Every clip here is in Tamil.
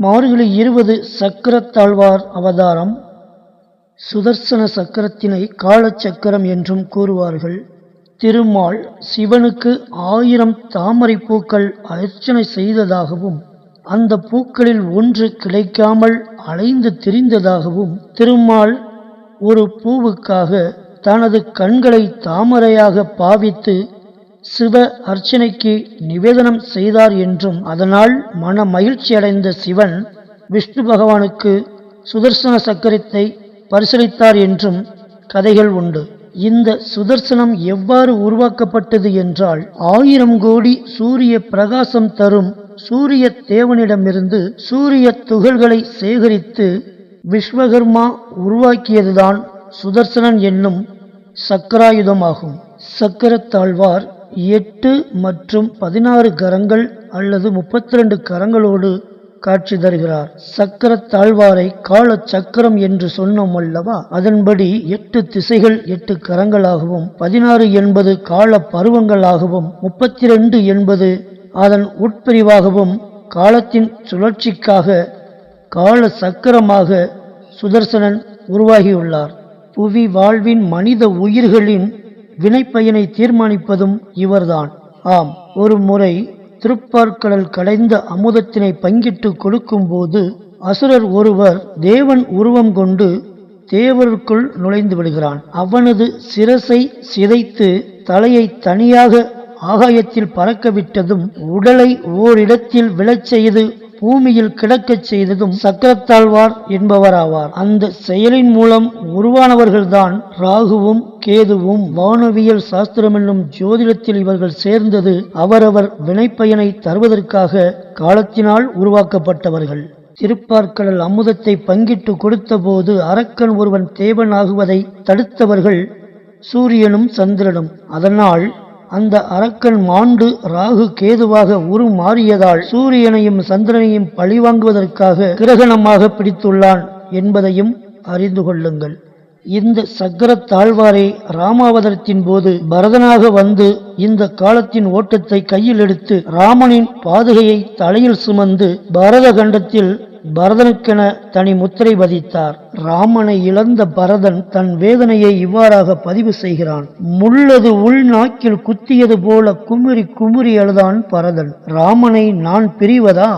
மார்கழி இருபது சக்கரத்தாழ்வார் அவதாரம் சுதர்சன சக்கரத்தினை காலச்சக்கரம் என்றும் கூறுவார்கள். திருமால் சிவனுக்கு ஆயிரம் தாமரை பூக்கள் அர்ச்சனை செய்ததாகவும் அந்த பூக்களில் ஒன்று கிடைக்காமல் அலைந்து திரிந்ததாகவும் திருமால் ஒரு பூவுக்காக தனது கண்களை தாமரையாக பாவித்து சிவ அர்ச்சனைக்கு நிவேதனம் செய்தார் என்றும் அதனால் மன மகிழ்ச்சியடைந்த சிவன் விஷ்ணு பகவானுக்கு சுதர்சன சக்கரத்தை பரிசளித்தார் என்றும் கதைகள் உண்டு. இந்த சுதர்சனம் எவ்வாறு உருவாக்கப்பட்டது என்றால் ஆயிரம் கோடி சூரிய பிரகாசம் தரும் சூரிய தேவனிடமிருந்து சூரிய துகள்களை சேகரித்து விஸ்வகர்மா உருவாக்கியதுதான் சுதர்சனன் என்னும் சக்கராயுதமாகும். சக்கரத்தாழ்வார் எட்டு மற்றும் பதினாறு கரங்கள் அல்லது முப்பத்தி ரெண்டு கரங்களோடு காட்சி தருகிறார். சக்கர தாழ்வாரை கால சக்கரம் என்று சொன்னோம் அல்லவா? அதன்படி எட்டு திசைகள் எட்டு கரங்களாகவும் பதினாறு என்பது கால பருவங்களாகவும் முப்பத்தி ரெண்டு என்பது அதன் உட்பிரிவாகவும் காலத்தின் சுழற்சிக்காக கால சக்கரமாக சுதர்சனன் உருவாகியுள்ளார். புவி வாழ்வின் மனித உயிர்களின் வினைப்பயனை தீர்மானிப்பதும் இவர்தான். ஆம் ஒரு முறை திருப்பார்கடல் கடைந்த அமுதத்தினை பங்கிட்டு கொடுக்கும்போது அசுரர் ஒருவர் தேவன் உருவம் கொண்டு தேவருக்குள் நுழைந்து விடுகிறான். அவனது சிரசை சிதைத்து தலையை தனியாக ஆகாயத்தில் பறக்கவிட்டதும் உடலை ஓரிடத்தில் விழச் செய்து பூமியில் கிடக்கச் செய்ததும் சக்கரத்தாழ்வார் என்பவராவார். அந்த செயலின் மூலம் உருவானவர்கள்தான் ராகுவும் கேதுவும் வானவியல் சாஸ்திரம் என்னும் ஜோதிடத்தில் இவர்கள் சேர்ந்தது அவரவர் வினைப்பயனை தருவதற்காக காலத்தினால் உருவாக்கப்பட்டவர்கள். திருப்பார்க்கடல் அமுதத்தை பங்கிட்டு கொடுத்தபோது அரக்கன் ஒருவன் தேவனாகுவதை தடுத்தவர்கள் சூரியனும் சந்திரனும். அதனால் அந்த அரக்கன் மாண்டு ராகு கேதுவாக உருமாறியதால் சூரியனையும் சந்திரனையும் பழிவாங்குவதற்காக கிரகணமாக பிடித்துள்ளான் என்பதையும் அறிந்து கொள்ளுங்கள். இந்த சக்கர தாழ்வாரே ராமாவதரத்தின் போது பரதனாக வந்து இந்த காலத்தின் ஓட்டத்தை கையில் எடுத்து ராமனின் பாதுகையை தலையில் சுமந்து பரத கண்டத்தில் பரதனுக்கென தனி முத்திரை பதித்தார். ராமனை இழந்த பரதன் தன் வேதனையை இவ்வாறாக பதிவு செய்கிறான். முள்ளது உள்நாக்கில் குத்தியது போல குமுறி குமுறி அழுதான் பரதன். ராமனை நான் பிரிவதா?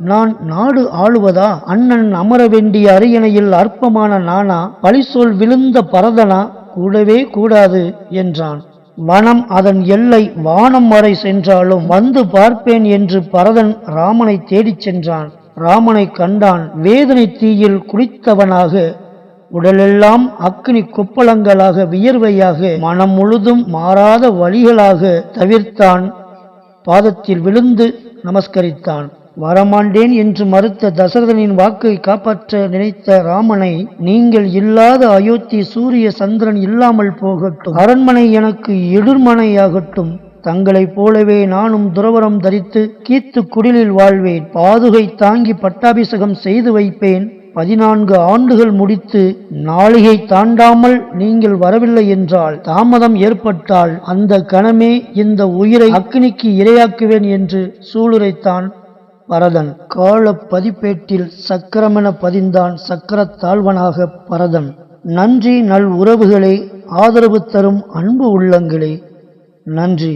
நான் நாடு ஆளுவதா? அண்ணன் அமர வேண்டிய அரியணையில் அற்பமான நானா? பழிசொல் விழுந்த பரதனா? கூடவே கூடாது என்றான். வனம் அதன் எல்லை வானம் வரை சென்றாலும் வந்து பார்ப்பேன் என்று பரதன் ராமனை தேடிச் சென்றான். ராமனை கண்டான் வேதனை தீயில் குளித்தவனாக உடலெல்லாம் அக்னி கொப்பளங்களாக வியர்வையாக. மனம் முழுதும் மாறாத வழிகளாக தவிர்த்தான். பாதத்தில் விழுந்து நமஸ்கரித்தான். வரமாண்டேன் என்று மறுத்த தசரதனின் வாக்கை காப்பாற்ற நினைத்த ராமனை நீங்கள் இல்லாத அயோத்தி சூரிய சந்திரன் இல்லாமல் போகட்டும். அரண்மனை எனக்கு எதிர்மனையாகட்டும். தங்களைப் போலவே நானும் துறவரம் தரித்து கீத்து குடிலில் வாழ்வேன். பாதுகை தாங்கி பட்டாபிஷேகம் செய்து வைப்பேன். பதினான்கு ஆண்டுகள் முடித்து நாளிகை தாண்டாமல் நீங்கள் வரவில்லை என்றால் தாமதம் ஏற்பட்டால் அந்த கணமே இந்த உயிரை அக்னிக்கு இரையாக்குவேன் என்று சூளுரைத்தான் பரதன் கால பதிப்பேட்டில் சக்கரமென பதிந்தான் சக்கரத்தாழ்வனாக பரதன். நன்றி நல் உறவுகளே ஆதரவு தரும் அன்பு உள்ளங்களே. நன்றி.